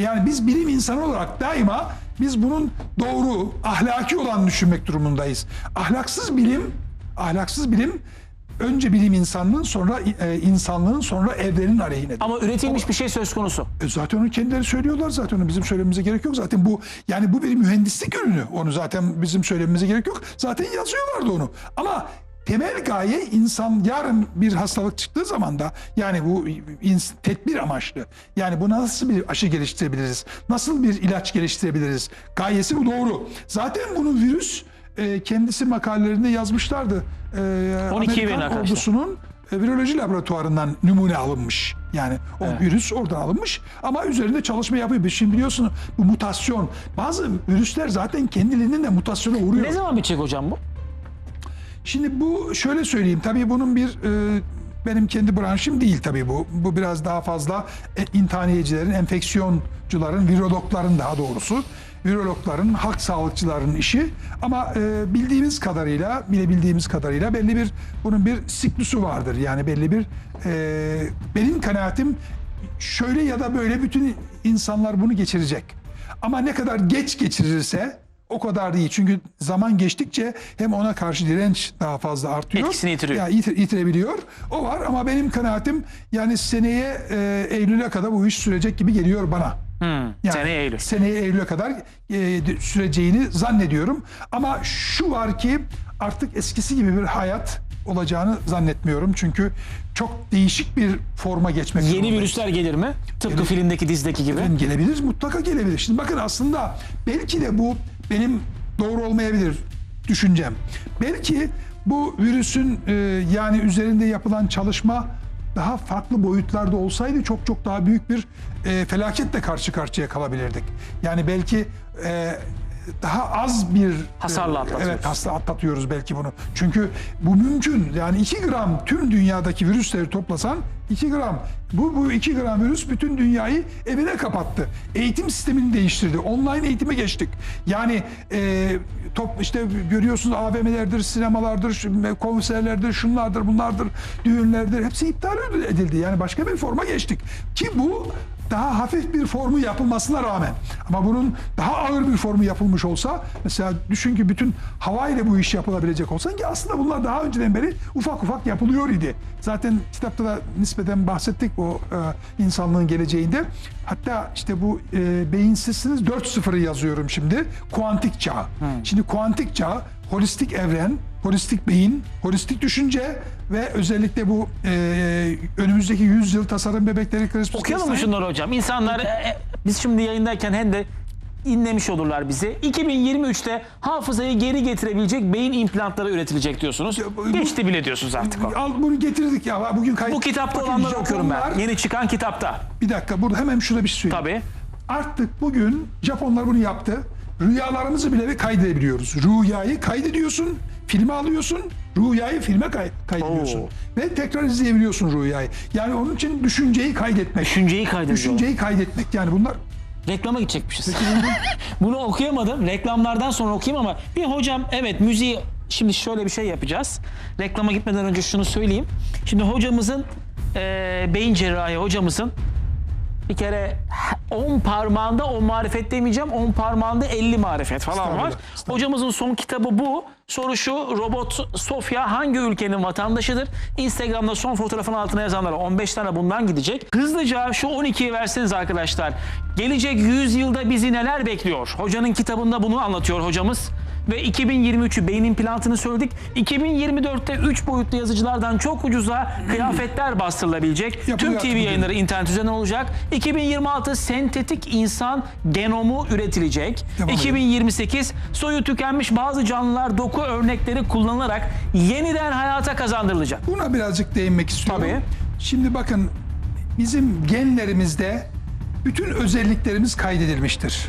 yani biz bilim insanı olarak daima biz bunun doğru, ahlaki olan düşünmek durumundayız. Ahlaksız bilim, ahlaksız bilim önce bilim insanlığın sonra e, insanlığın sonra evrenin aleyhinedir. Ama üretilmiş bir şey söz konusu. E zaten onu kendileri söylüyorlar zaten onu bizim söylememize gerek yok. Zaten bu yani bu bir mühendislik ürünü. Onu zaten bizim söylememize gerek yok. Zaten yazıyorlardı onu. Ama temel gaye insan yarın bir hastalık çıktığı zaman da yani bu tedbir amaçlı. Yani bu nasıl bir aşı geliştirebiliriz? Nasıl bir ilaç geliştirebiliriz? Gayesi bu doğru. Zaten bunu virüs e, kendisi makalelerinde yazmışlardı. E, 12 verin Amerikan ordusunun e, viroloji laboratuvarından numune alınmış. Yani o virüs oradan alınmış ama üzerinde çalışma yapıyor. Şimdi biliyorsun bu mutasyon. Bazı virüsler zaten kendiliğinden de mutasyona uğruyor. Ne zaman bitecek hocam bu? Şimdi bu şöyle söyleyeyim. Tabii bunun bir e, benim kendi branşım değil tabii bu. Bu biraz daha fazla e, intihaniyecilerin, enfeksiyoncuların, virologların daha doğrusu virologların, halk sağlıkçıların işi. Ama e, bildiğimiz kadarıyla, bilebildiğimiz kadarıyla belli bir bunun bir siklusu vardır. Yani belli bir e, benim kanaatim şöyle ya da böyle bütün insanlar bunu geçirecek. Ama ne kadar geç geçirirse o kadar değil. Çünkü zaman geçtikçe hem ona karşı direnç daha fazla artıyor. Etkisini yitiriyor. Ya yitir- yitirebiliyor. O var ama benim kanaatim yani seneye e, Eylül'e kadar bu iş sürecek gibi geliyor bana. Yani seneye Eylül. Seneye Eylül'e kadar e, süreceğini zannediyorum. Ama şu var ki artık eskisi gibi bir hayat olacağını zannetmiyorum. Çünkü çok değişik bir forma geçmek Yeni zorundayız. virüsler gelir mi? Tıpkı filmdeki dizdeki gibi. Efendim gelebilir, mutlaka gelebilir. Şimdi bakın aslında belki de bu benim doğru olmayabilir düşüncem. Belki bu virüsün e, yani üzerinde yapılan çalışma daha farklı boyutlarda olsaydı çok çok daha büyük bir e, felaketle karşı karşıya kalabilirdik. Yani belki e, daha az bir Hasarla e, atlatıyoruz. Evet, hasta atlatıyoruz belki bunu. Çünkü bu mümkün. Yani 2 gram tüm dünyadaki virüsleri toplasan 2 gram. Bu, bu 2 gram virüs bütün dünyayı evine kapattı. Eğitim sistemini değiştirdi. Online eğitime geçtik. Yani e, top işte görüyorsunuz AVM'lerdir, sinemalardır, konserlerdir, şunlardır, bunlardır, düğünlerdir. Hepsi iptal edildi. Yani başka bir forma geçtik. Ki bu daha hafif bir formu yapılmasına rağmen ama bunun daha ağır bir formu yapılmış olsa mesela düşün ki bütün havayla bu iş yapılabilecek olsa ki aslında bunlar daha önceden beri ufak ufak yapılıyor idi. Zaten kitapta da nispeten bahsettik o e, insanlığın geleceğinde. Hatta işte bu e, beyinsizsiniz 4.0'ı yazıyorum şimdi. Kuantik çağ. Şimdi kuantik çağ holistik evren, holistik beyin, holistik düşünce ve özellikle bu e, önümüzdeki 100 yıl tasarım bebekleri CRISPR Okuyalım mı Cas9 şunları hocam? İnsanlar e, e, biz şimdi yayındayken hem de inlemiş olurlar bizi. 2023'te hafızayı geri getirebilecek beyin implantları üretilecek diyorsunuz. bu- Geçti bile diyorsunuz artık o. Al bunu getirdik ya. Bugün kayıt. Bu kitapta Bakın olanları okuyorum ben. Yeni çıkan kitapta. Bir dakika burada hemen şurada bir şey söyleyeyim. Tabii. Artık bugün Japonlar bunu yaptı. Rüyalarımızı bile kaydedebiliyoruz. Rüyayı kaydediyorsun, filme alıyorsun, rüyayı filme kay- kaydediyorsun. Oo. Ve tekrar izleyebiliyorsun rüyayı. Yani onun için düşünceyi kaydetmek. Düşünceyi kaydediyor. Düşünceyi kaydetmek yani bunlar Reklama gidecekmişiz. Bunu okuyamadım. Reklamlardan sonra okuyayım ama bir hocam evet müziği şimdi şöyle bir şey yapacağız. Reklama gitmeden önce şunu söyleyeyim. Şimdi hocamızın eee, beyin cerrahi hocamızın bir kere 10 parmağında 10 marifet demeyeceğim 10 parmağında 50 marifet falan var. Hocamızın son kitabı bu. Soru şu robot Sofya hangi ülkenin vatandaşıdır? Instagram'da son fotoğrafın altına yazanlara 15 tane bundan gidecek. Hızlıca şu 12'yi verseniz arkadaşlar. Gelecek 100 yılda bizi neler bekliyor? Hocanın kitabında bunu anlatıyor hocamız. Ve 2023'ü beyin implantını söyledik. 2024'te 3 boyutlu yazıcılardan çok ucuza kıyafetler bastırılabilecek. Tüm Yapılıyor TV yayınları internet üzerinden olacak. 2026 sentetik insan genomu üretilecek. Devam edelim. 2028 soyu tükenmiş bazı canlılar doku örnekleri kullanılarak yeniden hayata kazandırılacak. Buna birazcık değinmek istiyorum. Tabii. Şimdi bakın bizim genlerimizde bütün özelliklerimiz kaydedilmiştir.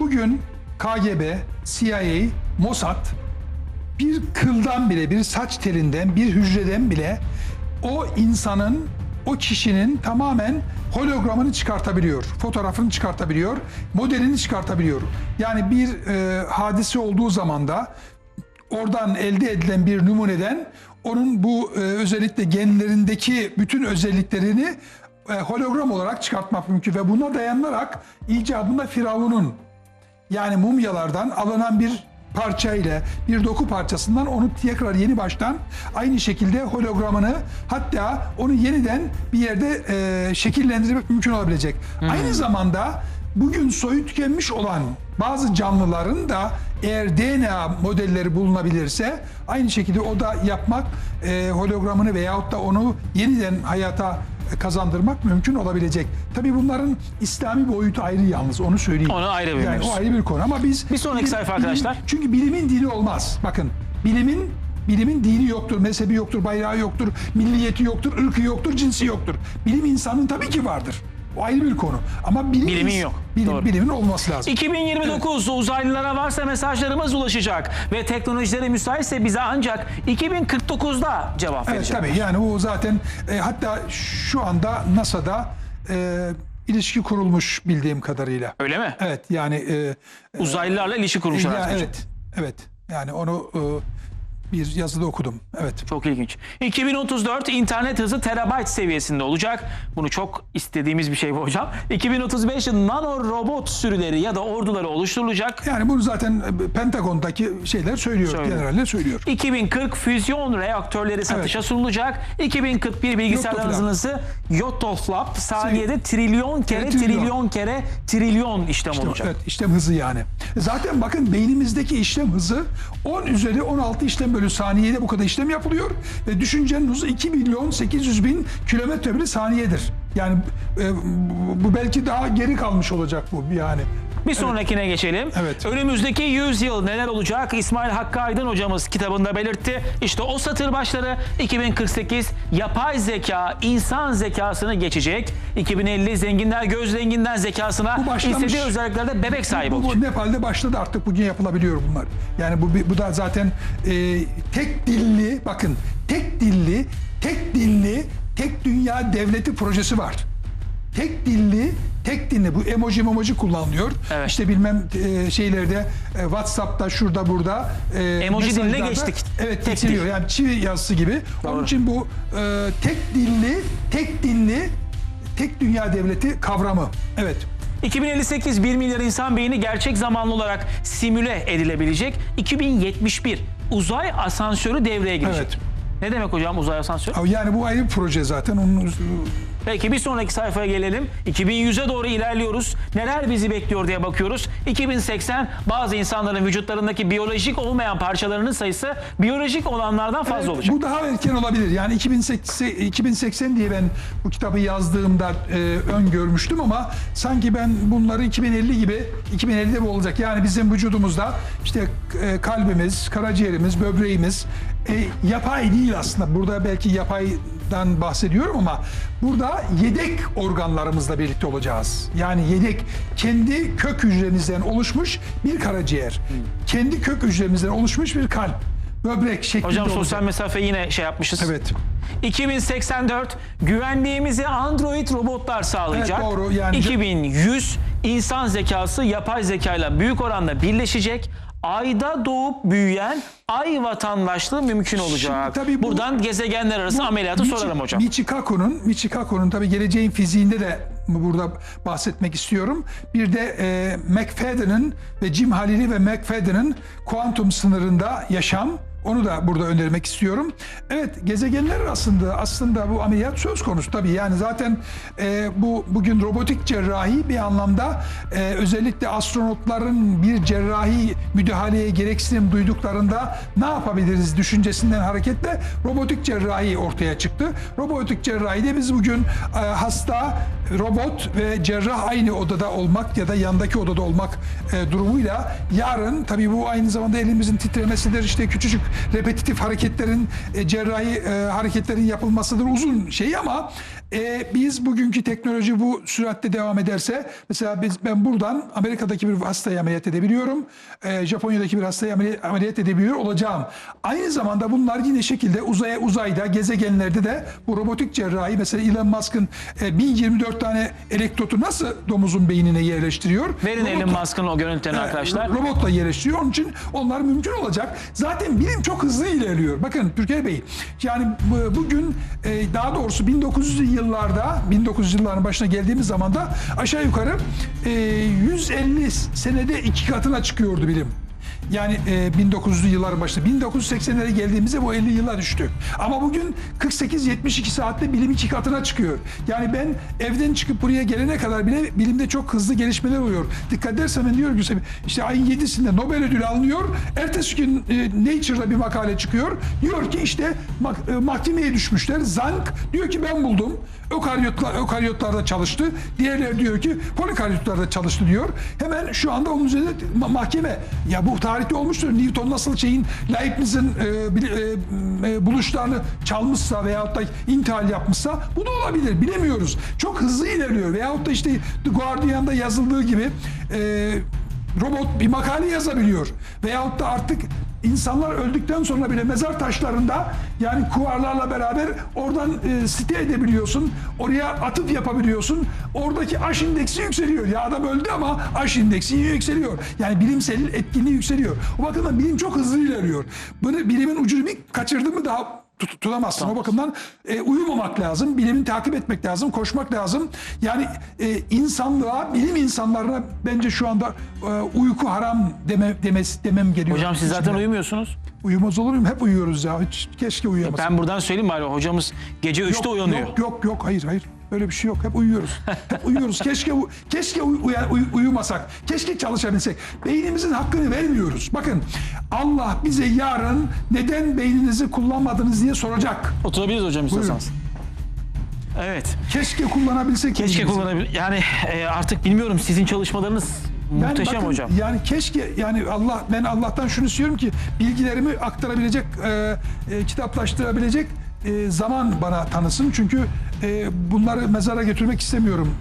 Bugün KGB, CIA, Mossad bir kıldan bile, bir saç telinden, bir hücreden bile o insanın, o kişinin tamamen hologramını çıkartabiliyor. Fotoğrafını çıkartabiliyor, modelini çıkartabiliyor. Yani bir e, hadise olduğu zaman da oradan elde edilen bir numuneden onun bu e, özellikle genlerindeki bütün özelliklerini e, hologram olarak çıkartmak mümkün ve buna dayanarak icabında Firavun'un yani mumyalardan alınan bir parça ile bir doku parçasından onu tekrar yeni baştan aynı şekilde hologramını hatta onu yeniden bir yerde e, şekillendirmek mümkün olabilecek. Aynı zamanda bugün soyu tükenmiş olan bazı canlıların da eğer DNA modelleri bulunabilirse aynı şekilde o da yapmak e, hologramını veyahut da onu yeniden hayata kazandırmak mümkün olabilecek. Tabii bunların İslami boyutu ayrı yalnız onu söyleyeyim. Onu ayrı bir Yani o ayrı bir konu ama biz Bir sonraki sayfa arkadaşlar. çünkü bilimin dini olmaz. Bakın bilimin bilimin dini yoktur, mezhebi yoktur, bayrağı yoktur, milliyeti yoktur, ırkı yoktur, cinsi yoktur. Bilim insanın tabii ki vardır. O ayrı bir konu. Ama bilim, Bilimin yok. Bilim, Doğru. bilimin olması lazım. 2029 uzaylılara varsa mesajlarımız ulaşacak ve teknolojileri müsaitse bize ancak 2049'da cevap Evet verecek. tabii yani o zaten e, hatta şu anda NASA'da e, ilişki kurulmuş bildiğim kadarıyla. Öyle mi? Evet yani e, Uzaylılarla ilişki kurmuşlar. artık. evet evet yani onu e, bir yazıda okudum. Evet. Çok ilginç. 2034 internet hızı terabayt seviyesinde olacak. Bunu çok istediğimiz bir şey bu hocam. 2035 nano robot sürüleri ya da orduları oluşturulacak. Yani bunu zaten e, Pentagon'daki şeyler söylüyor, Söylüyor. generaller söylüyor. 2040 füzyon reaktörleri satışa sunulacak. 2041 bilgisayarların Yottoflap. hızı Yottoflap saniyede trilyon kere Evet, trilyon. trilyon kere trilyon işlem olacak. Evet işlem hızı yani. Zaten bakın beynimizdeki işlem hızı 10 üzeri 16 işlem bölü saniyede bu kadar işlem yapılıyor. Ve düşüncenin hızı 2 milyon 800 bin kilometre bölü saniyedir. Yani e, bu- bu belki daha geri kalmış olacak bu yani. Bir sonrakine geçelim. Evet. Önümüzdeki 100 yıl neler olacak? İsmail Hakkı Aydın hocamız kitabında belirtti. İşte o satır başları 2048 yapay zeka insan zekasını geçecek. 2050 zenginler göz renginden zekasına Bu başlamış. istediği özelliklerde bebek sahibi Bu, olacak. bu Nepal'de başladı artık bugün yapılabiliyor bunlar. Yani bu bu da zaten e, tek dilli bakın tek dilli tek dilli tek dünya devleti projesi var. Tek dilli tek dilli bu emoji emoji kullanılıyor. Evet. İşte bilmem e, şeylerde e, WhatsApp'ta şurada burada e, Emoji diline geçtik. Evet Tek dil. Yani çivi yazısı gibi. Onun Doğru. için bu e, tek dilli tek dilli tek dünya devleti kavramı. Evet. 2058 1 milyar insan beyni gerçek zamanlı olarak simüle edilebilecek. 2071 uzay asansörü devreye girecek. Evet. Ne demek hocam uzay asansörü? Yani bu ayrı bir proje zaten. Onun Peki bir sonraki sayfaya gelelim. 2100'e doğru ilerliyoruz. Neler bizi bekliyor diye bakıyoruz. 2080 bazı insanların vücutlarındaki biyolojik olmayan parçalarının sayısı biyolojik olanlardan fazla Evet, olacak. Bu daha erken olabilir. Yani 2080, 2080 diye ben bu kitabı yazdığımda e, öngörmüştüm ama sanki ben bunları 2050 gibi 2050'de bu olacak. Yani bizim vücudumuzda işte e, kalbimiz, karaciğerimiz, böbreğimiz e, yapay değil aslında. Burada belki yapaydan bahsediyorum ama burada yedek organlarımızla birlikte olacağız. Yani yedek kendi kök hücremizden oluşmuş bir karaciğer. Kendi kök hücremizden oluşmuş bir kalp. Böbrek şeklinde Hocam olacak. sosyal mesafe yine şey yapmışız. Evet. 2084 güvenliğimizi android robotlar sağlayacak. Evet, doğru. Yani- 2100 insan zekası yapay zekayla büyük oranda birleşecek. Ayda doğup büyüyen ay vatandaşlığı mümkün olacak. tabii bu- Buradan gezegenler arası ameliyatı Michi- sorarım hocam. Michikaku'nun Michikaku'nun tabii geleceğin fiziğinde de burada bahsetmek istiyorum. Bir de e, McFadden'ın ve Jim Halili ve McFadden'ın kuantum sınırında yaşam onu da burada önermek istiyorum. Evet gezegenler arasında aslında bu ameliyat söz konusu tabii. Yani zaten e, bu bugün robotik cerrahi bir anlamda e, özellikle astronotların bir cerrahi müdahaleye gereksinim duyduklarında ne yapabiliriz düşüncesinden hareketle robotik cerrahi ortaya çıktı. Robotik cerrahide biz bugün e, hasta, robot ve cerrah aynı odada olmak ya da yandaki odada olmak e, durumuyla yarın tabii bu aynı zamanda elimizin titremesidir işte küçücük repetitif hareketlerin e, cerrahi e, hareketlerin yapılmasıdır uzun şey ama e, biz bugünkü teknoloji bu süratte devam ederse mesela biz ben buradan Amerika'daki bir hastayı ameliyat edebiliyorum. E, Japonya'daki bir hastayı ameliyat, ameliyat edebiliyor olacağım. Aynı zamanda bunlar yine şekilde uzaya uzayda gezegenlerde de bu robotik cerrahi mesela Elon Musk'ın e, 1024 tane elektrotu nasıl domuzun beynine yerleştiriyor? Verin Robotla- Elon Musk'ın o görüntülerini Evet, arkadaşlar. Robotla yerleştiriyor. Onun için onlar mümkün olacak. Zaten bilim çok hızlı ilerliyor. Bakın Türkiye Bey, yani bu- bugün e, daha doğrusu 1900'lü yıllarda 1900 yılların başına geldiğimiz zaman da aşağı yukarı e, 150 senede iki katına çıkıyordu bilim. Yani e, 1900'lü yılların başında. 1980'lere geldiğimizde bu 50 yıla düştü. Ama bugün 48-72 saatte bilim iki katına çıkıyor. Yani ben evden çıkıp buraya gelene kadar bile bilimde çok hızlı gelişmeler oluyor. Dikkat edersen ben diyorum ki işte ayın 7'sinde Nobel ödülü alınıyor. Ertesi gün e, Nature'da bir makale çıkıyor. Diyor ki işte mak- e, mahkemeye düşmüşler. Zank diyor ki ben buldum. Ökaryotlar, ökaryotlarda çalıştı. Diğerleri diyor ki polikaryotlarda çalıştı diyor. Hemen şu anda onun üzerinde ma- mahkeme. Ya bu tarihte olmuştur. Newton nasıl şeyin Leibniz'in e, e, e, buluşlarını çalmışsa veyahut da intihal yapmışsa bu da olabilir. Bilemiyoruz. Çok hızlı ilerliyor. Veyahut da işte The Guardian'da yazıldığı gibi e, robot bir makale yazabiliyor. Veyahut da artık insanlar öldükten sonra bile mezar taşlarında yani kuvarlarla beraber oradan e, site edebiliyorsun. Oraya atıf yapabiliyorsun. Oradaki aş indeksi yükseliyor. Ya adam öldü ama aş indeksi yükseliyor. Yani bilimsel etkinliği yükseliyor. O bakımdan bilim çok hızlı ilerliyor. Bunu bilimin ucunu bir kaçırdın mı daha tut- tutamazsın. O bakımdan e, uyumamak lazım. Bilimi takip etmek lazım. Koşmak lazım. Yani e, insanlığa, bilim insanlarına bence şu anda e, uyku haram deme, demesi, demem geliyor. Hocam siz zaten İçimden. uyumuyorsunuz. Uyumaz olur muyum? Hep uyuyoruz ya. Hiç, keşke uyuyamasak. Ben buradan söyleyeyim bari hocamız gece 3'te yok, uyanıyor. Yok yok hayır hayır. Öyle bir şey yok. Hep uyuyoruz. Hep uyuyoruz. Keşke keşke uy- uya- uy- uyumasak. Keşke çalışabilsek. Beynimizin hakkını vermiyoruz. Bakın Allah bize yarın neden beyninizi kullanmadınız diye soracak. Oturabiliriz hocam istiyorsanız. Evet. Keşke kullanabilsek. Keşke kullanabilir. Yani e, artık bilmiyorum sizin çalışmalarınız Yani muhteşem bakın, hocam. Yani keşke yani Allah ben Allah'tan şunu istiyorum ki bilgilerimi aktarabilecek, e, e, kitaplaştırabilecek e, zaman bana tanısın. Çünkü e, bunları mezara götürmek istemiyorum.